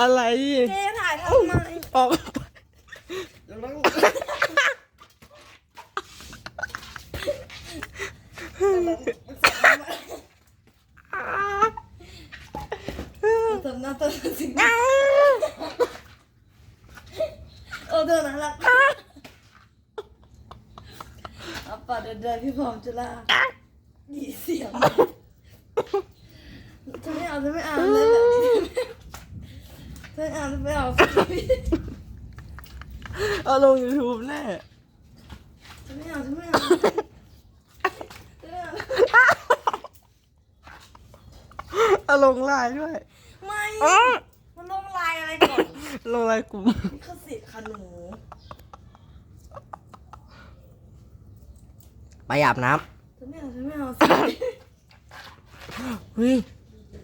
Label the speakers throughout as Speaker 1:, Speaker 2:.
Speaker 1: อะไร
Speaker 2: เจ๊ถ่ายทำไม
Speaker 1: ออก
Speaker 3: แล้วนั่ง
Speaker 2: ทำหน้าตัวสิงเออเธอน่ารักเอาป่ะเดินเดินพี่พร้อมจะลาดีเสียงจะไม่เอาจะไม่เอาเลย แบบนี้จะไม่เอาจะไม่เอา
Speaker 1: เอาลง YouTube แน่
Speaker 2: จะไม่เอาจะไม่เอาจะไม่เอา
Speaker 1: เอาลงไลน์ด้วย
Speaker 2: ไม่
Speaker 1: อ้า
Speaker 2: มันลงลายอะไรก่อน
Speaker 1: ลงไลน์กลุ่ม
Speaker 2: ลิขสิทธิ์ค่ะหนู
Speaker 1: ไปอาบน้
Speaker 2: จะไม่เอาจะไม่เอาสิำ
Speaker 1: เฮ้ย
Speaker 2: จะ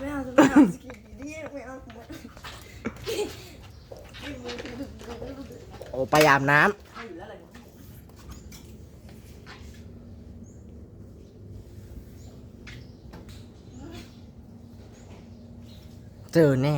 Speaker 2: ไม่เอาจะไม่เอาสกีดีไม่เอาไม่
Speaker 1: โอ้ไปอาบน้
Speaker 2: อยู่แล้วอะไรวะำ
Speaker 1: เจอแน่